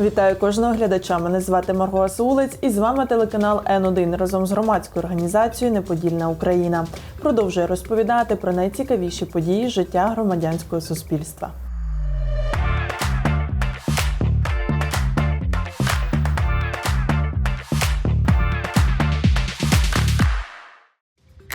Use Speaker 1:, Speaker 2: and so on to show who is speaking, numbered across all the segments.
Speaker 1: Вітаю кожного глядача. Мене звати Марго Асулець і з вами телеканал Н1 разом з громадською організацією Неподільна Україна. Продовжує розповідати про найцікавіші події життя громадянського суспільства.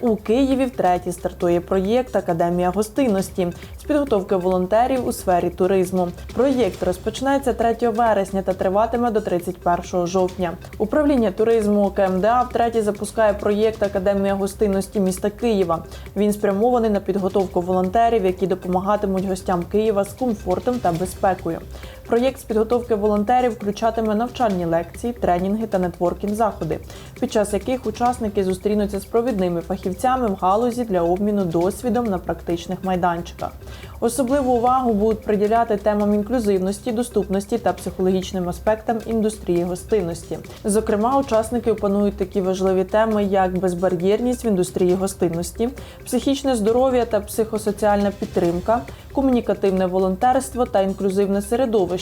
Speaker 1: У Києві втретє стартує проєкт Академія гостинності з підготовки волонтерів у сфері туризму. Проєкт розпочинається 3 вересня та триватиме до 31 жовтня. Управління туризму КМДА втретє запускає проєкт Академія гостинності міста Києва. Він спрямований на підготовку волонтерів, які допомагатимуть гостям Києва з комфортом та безпекою. Проєкт з підготовки волонтерів включатиме навчальні лекції, тренінги та нетворкінг заходи, під час яких учасники зустрінуться з провідними фахівцями в галузі для обміну досвідом на практичних майданчиках. Особливу увагу будуть приділяти темам інклюзивності, доступності та психологічним аспектам індустрії гостинності. Зокрема, учасники опанують такі важливі теми, як безбар'єрність в індустрії гостинності, психічне здоров'я та психосоціальна підтримка, комунікативне волонтерство та інклюзивне середовище,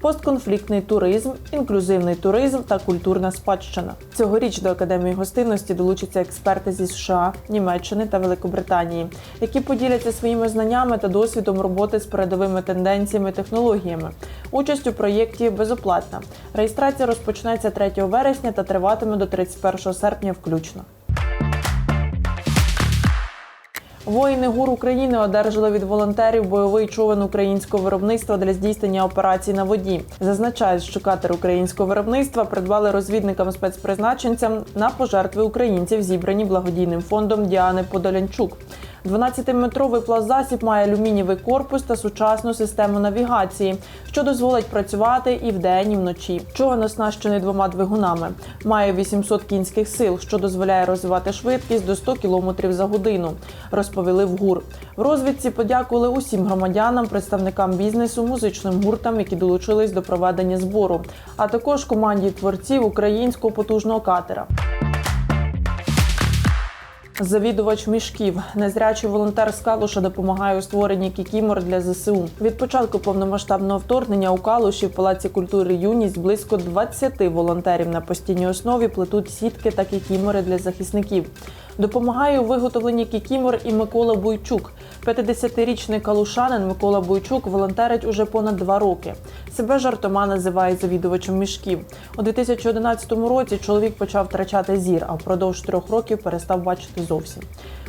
Speaker 1: постконфліктний туризм, інклюзивний туризм та культурна спадщина. Цьогоріч до академії гостинності долучаться експерти зі США, Німеччини та Великобританії, які поділяться своїми знаннями та досвідом роботи з передовими тенденціями і технологіями. Участь у проєкті безоплатна. Реєстрація розпочнеться 3 вересня та триватиме до 31 серпня включно. Воїни ГУР України одержали від волонтерів бойовий човен українського виробництва для здійснення операцій на воді. Зазначають, що катер українського виробництва придбали розвідникам спецпризначенцям на пожертви українців, зібрані благодійним фондом Діани Подолянчук. 12-метровий пластзасіб має алюмінієвий корпус та сучасну систему навігації, що дозволить працювати і вдень, і вночі. Човен оснащений двома двигунами. Має 800 кінських сил, що дозволяє розвивати швидкість до 100 км за годину. Розповіли в ГУР. В розвідці подякували усім громадянам, представникам бізнесу, музичним гуртам, які долучились до проведення збору, а також команді творців українського потужного катера. Завідувач мішків, незрячий волонтер з Калуша допомагає у створенні кікімор для ЗСУ. Від початку повномасштабного вторгнення у Калуші в Палаці культури юність близько 20 волонтерів на постійній основі плетуть сітки та кікімори для захисників. Допомагає у виготовленні кікімор і Микола Буйчук. 50-річний калушанин Микола Буйчук волонтерить уже понад два роки. Себе жартома називає завідувачем мішків. У 2011 році чоловік почав втрачати зір, а впродовж трьох років перестав бачити зовсім.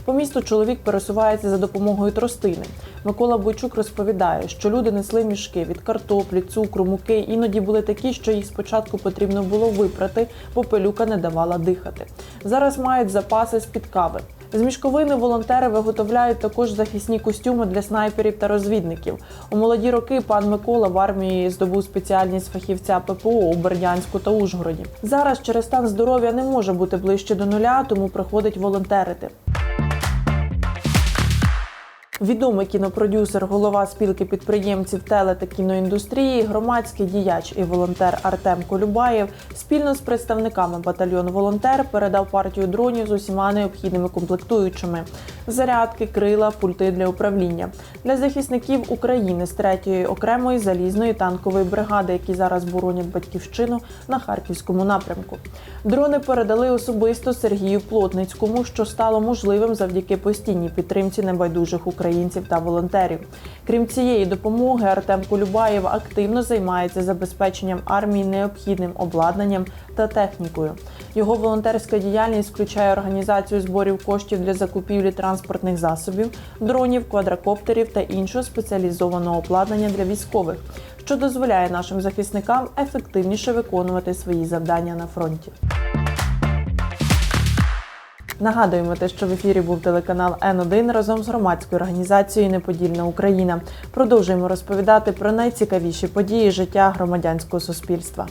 Speaker 1: По місту чоловік пересувається за допомогою тростини. Микола Бойчук розповідає, що люди несли мішки від картоплі, цукру, муки. Іноді були такі, що їх спочатку потрібно було випрати, бо пилюка не давала дихати. Зараз мають запаси з-під кави. З мішковини волонтери виготовляють також захисні костюми для снайперів та розвідників. У молоді роки пан Микола в армії здобув спеціальність фахівця ППО у Бердянську та Ужгороді. Зараз через стан здоров'я не може бути ближче до нуля, тому приходить волонтерити. Відомий кінопродюсер, голова спілки підприємців теле та кіноіндустрії, громадський діяч і волонтер Артем Колюбаєв спільно з представниками батальйону Волонтер передав партію дронів з усіма необхідними комплектуючими: зарядки, крила, пульти для управління для захисників України з 3-ї окремої залізної танкової бригади, які зараз боронять батьківщину на харківському напрямку. Дрони передали особисто Сергію Плотницькому, що стало можливим завдяки постійній підтримці небайдужих українців та волонтерів. Крім цієї допомоги, Артем Колюбаєв активно займається забезпеченням армії необхідним обладнанням та технікою. Його волонтерська діяльність включає організацію зборів коштів для закупівлі транспортних засобів, дронів, квадрокоптерів та іншого спеціалізованого обладнання для військових, що дозволяє нашим захисникам ефективніше виконувати свої завдання на фронті. Нагадуємо те, що в ефірі був телеканал Н1 разом з громадською організацією Неподільна Україна. Продовжуємо розповідати про найцікавіші події життя громадянського суспільства.